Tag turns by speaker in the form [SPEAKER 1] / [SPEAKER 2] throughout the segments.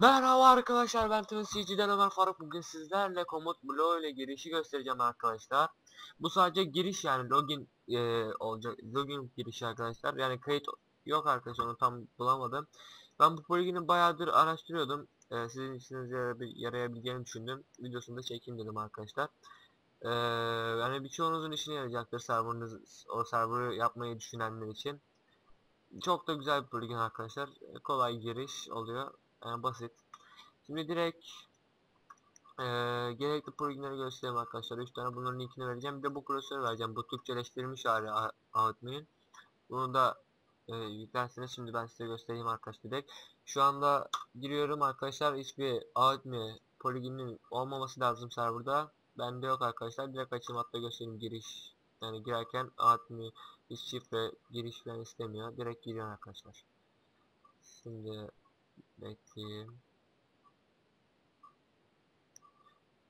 [SPEAKER 1] Merhaba arkadaşlar ben TNC'den Ömer Faruk bugün sizlerle komut bloğu ile girişi göstereceğim arkadaşlar. Bu sadece giriş yani login e, olacak login girişi arkadaşlar yani kayıt yok arkadaşlar onu tam bulamadım. Ben bu plugini bayağıdır araştırıyordum. E, sizin işinize yarayabil yarayabileceğini düşündüm. Videosunu da çekeyim dedim arkadaşlar. E, yani birçoğunuzun işine yarayacaktır serverınız o serverı yapmayı düşünenler için. Çok da güzel bir plugin arkadaşlar. E, Kolay giriş oluyor. Yani basit. Şimdi direkt ee, gerekli pluginleri göstereyim arkadaşlar. 3 tane bunların linkini vereceğim. Bir de bu klasörü vereceğim. Bu Türkçeleştirilmiş hali Outme'nin. Bunu da e, yüklerseniz şimdi ben size göstereyim arkadaşlar direkt. Şu anda giriyorum arkadaşlar. Hiçbir Outme plugininin olmaması lazım serverda. Bende yok arkadaşlar. Direkt açayım hatta göstereyim giriş. Yani girerken Outme hiç şifre giriş falan istemiyor. Direkt giriyor arkadaşlar. Şimdi Bekleyeyim.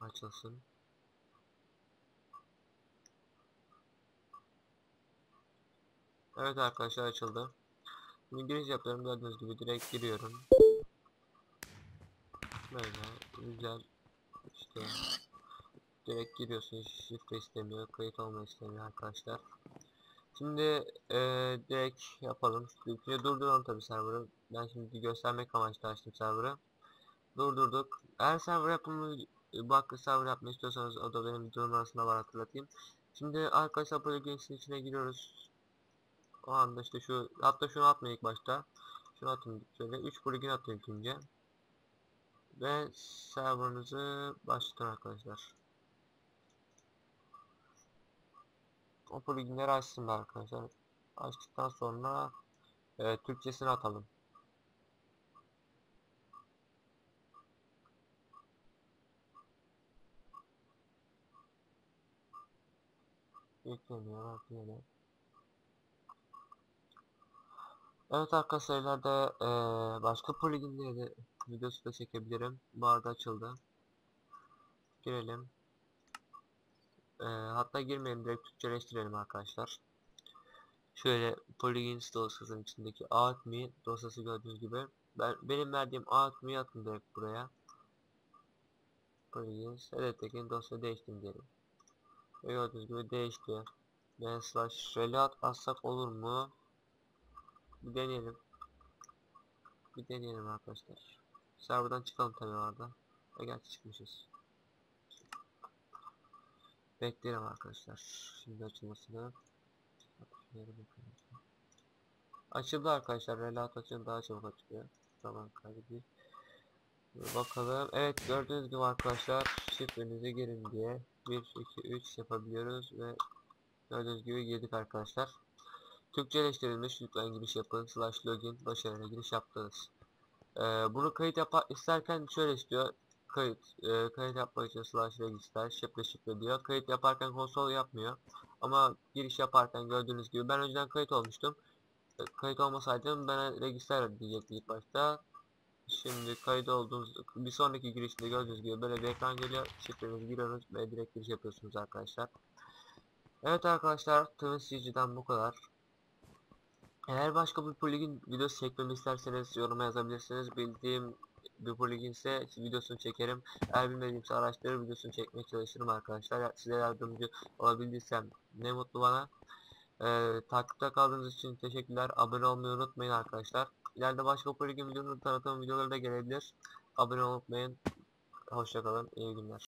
[SPEAKER 1] Açılsın. Evet arkadaşlar açıldı. Şimdi giriş yapıyorum gördüğünüz gibi direkt giriyorum. Böyle güzel işte direkt giriyorsunuz şifre istemiyor kayıt olma istemiyor arkadaşlar. Şimdi e, direkt yapalım. Şimdi durduralım tabi server'ı. Ben şimdi göstermek amaçlı açtım server'ı. Durdurduk. Eğer server yapımı bak server yapmak istiyorsanız o da benim videonun arasında var hatırlatayım. Şimdi arkadaşlar plugins'in içine giriyoruz. O anda işte şu hatta şunu atmayın ilk başta. Şunu atın şöyle 3 plugin atın ilk önce. Ve serverınızı başlatın arkadaşlar. O pluginleri açsın da arkadaşlar. Açtıktan sonra e, Türkçesini atalım. Yükleniyor yükleniyor. Evet arkadaşlar ileride e, başka de videosu da çekebilirim. Bu arada açıldı. Girelim. E, hatta girmeyelim direkt Türkçeleştirelim arkadaşlar. Şöyle plugins dosyasının içindeki outme dosyası gördüğünüz gibi ben benim verdiğim outme'yi atın direkt buraya. Plugins hedefteki dosya değiştim diyelim. Ve gördüğünüz gibi değişti. Ben slash relat atsak olur mu? Bir deneyelim. Bir deneyelim arkadaşlar. Serverdan çıkalım tabii orada. E gerçi çıkmışız. Bekleyelim arkadaşlar. Şimdi açılmasını. Açıldı arkadaşlar. Relat açın daha çabuk açılıyor. Zaman kaybı değil. Bakalım. Evet gördüğünüz gibi arkadaşlar şifrenize girin diye 1 2 3 yapabiliyoruz ve gördüğünüz gibi girdik arkadaşlar. Türkçeleştirilmiş lütfen giriş yapın slash login başarıyla giriş yaptınız. Ee, bunu kayıt yap isterken şöyle istiyor kayıt e, kayıt yapmak için slash register şifre şifre diyor. Kayıt yaparken konsol yapmıyor. Ama giriş yaparken gördüğünüz gibi ben önceden kayıt olmuştum. E, kayıt olmasaydım ben register diyecekti ilk başta. Şimdi kayıt olduğunuz bir sonraki girişte gördüğünüz gibi böyle bir ekran geliyor. Şifrenizi giriyorsunuz ve direkt giriş yapıyorsunuz arkadaşlar. Evet arkadaşlar TwinCG'den bu kadar. Eğer başka bir plugin videosu çekmemi isterseniz yoruma yazabilirsiniz. Bildiğim bir plugin ise videosunu çekerim. Eğer bilmediğimse araştırır videosunu çekmeye çalışırım arkadaşlar. Size yardımcı olabildiysem ne mutlu bana. Ee, takipte kaldığınız için teşekkürler. Abone olmayı unutmayın arkadaşlar. İleride başka plugin videoları tanıtım videoları da gelebilir. Abone olmayı unutmayın. Hoşçakalın. İyi günler.